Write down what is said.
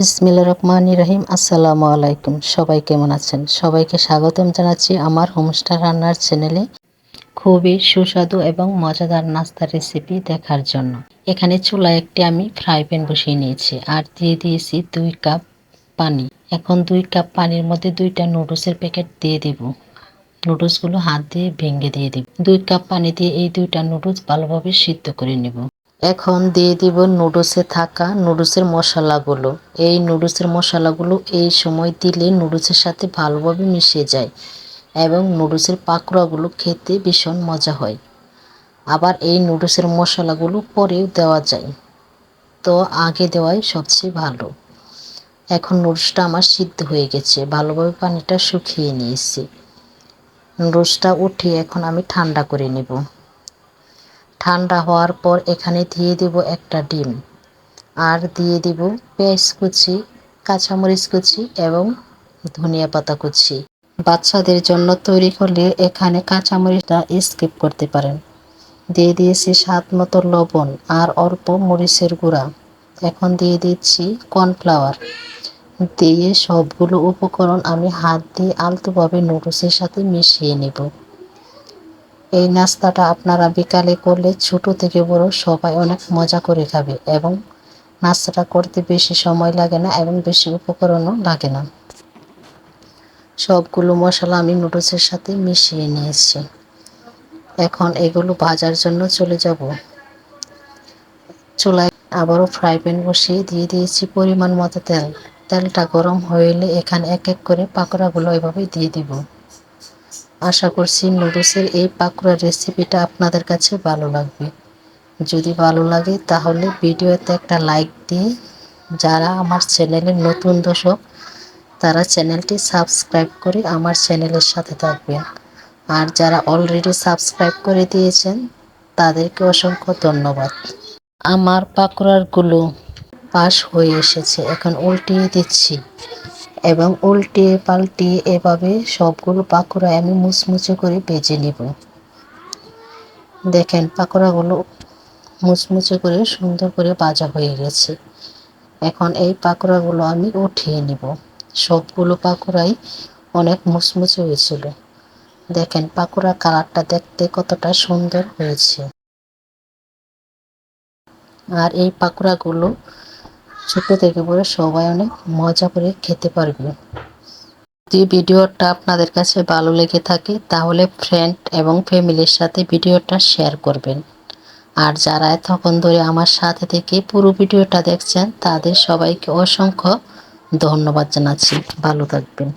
বিসমিল্লা রহমান রহিম। আসসালামু আলাইকুম সবাই কেমন আছেন? সবাইকে স্বাগতম জানাচ্ছি আমার হোমস্টার রান্নার চ্যানেলে। খুবই সুস্বাদু এবং মজাদার নাস্তার রেসিপি দেখার জন্য। এখানে চুলায় একটি আমি ফ্রাই প্যান বসিয়ে নিয়েছি আর দিয়ে দিয়েছি দুই কাপ পানি। এখন দুই কাপ পানির মধ্যে দুইটা নুডলসের প্যাকেট দিয়ে দিব। নুডলসগুলো হাত দিয়ে ভেঙে দিয়ে দিব। দুই কাপ পানি দিয়ে এই দুইটা নুডলস ভালোভাবে সিদ্ধ করে নেব। এখন দিয়ে দিব নুডলসে থাকা নুডলসের মশলাগুলো। এই নুডলসের মশলাগুলো এই সময় দিলে নুডলসের সাথে ভালোভাবে মিশে যায় এবং নুডলসের পাকোড়াগুলো খেতে ভীষণ মজা হয়। আবার এই নুডলসের মশলাগুলো পরেও দেওয়া যায়। তো আগে দেওয়াই সবচেয়ে ভালো। এখন নুডলসটা আমার সিদ্ধ হয়ে গেছে, ভালোভাবে পানিটা শুকিয়ে নিয়েছি। নুডলসটা উঠিয়ে এখন আমি ঠান্ডা করে নেব। ঠান্ডা হওয়ার পর এখানে দিয়ে দেব একটা ডিম। আর দিয়ে দিব পেঁয়াজ কুচি, কাঁচামরিচ কুচি এবং ধনিয়া পাতা কুচি। বাচ্চাদের জন্য তৈরি করলে এখানে কাঁচামরিচটা স্কিপ করতে পারেন। দিয়ে দিয়েছি স্বাদ মতো লবণ আর অল্প মরিচের গুঁড়া। এখন দিয়ে দিচ্ছি কর্নফ্লাওয়ার। দিয়ে সবগুলো উপকরণ আমি হাত দিয়ে আলতোভাবে নুডলসের সাথে মিশিয়ে নেব। এই নাস্তাটা আপনারা বিকালে করলে ছোট থেকে বড় সবাই অনেক মজা করে খাবে এবং নাস্তাটা করতে বেশি সময় লাগে না এবং বেশি উপকরণও লাগে না। সবগুলো মশলা আমি নুডলসের সাথে মিশিয়ে নিয়েছি। এখন এগুলো ভাজার জন্য চলে যাব। চুলায় আবারও ফ্রাই প্যান বসিয়ে দিয়ে দিয়েছি পরিমাণ মতো তেল। তেলটা গরম হয়ে হইলে এখানে এক এক করে পাকোড়াগুলো এভাবে দিয়ে দিব। আশা করছি নুডলসের এই পাকোড়ার রেসিপিটা আপনাদের কাছে ভালো লাগবে। যদি ভালো লাগে তাহলে ভিডিওতে একটা লাইক দিয়ে যারা আমার চ্যানেলের নতুন দর্শক, তারা চ্যানেলটি সাবস্ক্রাইব করে আমার চ্যানেলের সাথে থাকবেন। আর যারা অলরেডি সাবস্ক্রাইব করে দিয়েছেন, তাদেরকে অসংখ্য ধন্যবাদ। আমার পাকোড়ারগুলো পাশ হয়ে এসেছে, এখন উল্টিয়ে দিচ্ছি। এবং উল্টিয়ে পাল্টিয়ে এভাবে সবগুলো পাকোড়া আমি মুচমুচে করে ভেজে নেব। দেখেন, পাকোড়াগুলো মুচমুচে করে সুন্দর করে ভাজা হয়ে গেছে। এখন এই পাকোড়াগুলো আমি উঠিয়ে নিব। সবগুলো পাকোড়াই অনেক মুচমুচে হয়েছিল। দেখেন, পাকোড়া কালারটা দেখতে কতটা সুন্দর হয়েছে। আর এই পাকোড়াগুলো ছোট থেকে বড় সবাই অনেক মজা করে খেতে পারবে। যদি ভিডিওটা আপনাদের কাছে ভালো লেগে থাকে, তাহলে ফ্রেন্ড এবং ফ্যামিলির সাথে ভিডিওটা শেয়ার করবেন। আর যারা এতক্ষণ ধরে আমার সাথে থেকে পুরো ভিডিওটা দেখছেন, তাদের সবাইকে অসংখ্য ধন্যবাদ জানাচ্ছি। ভালো থাকবেন।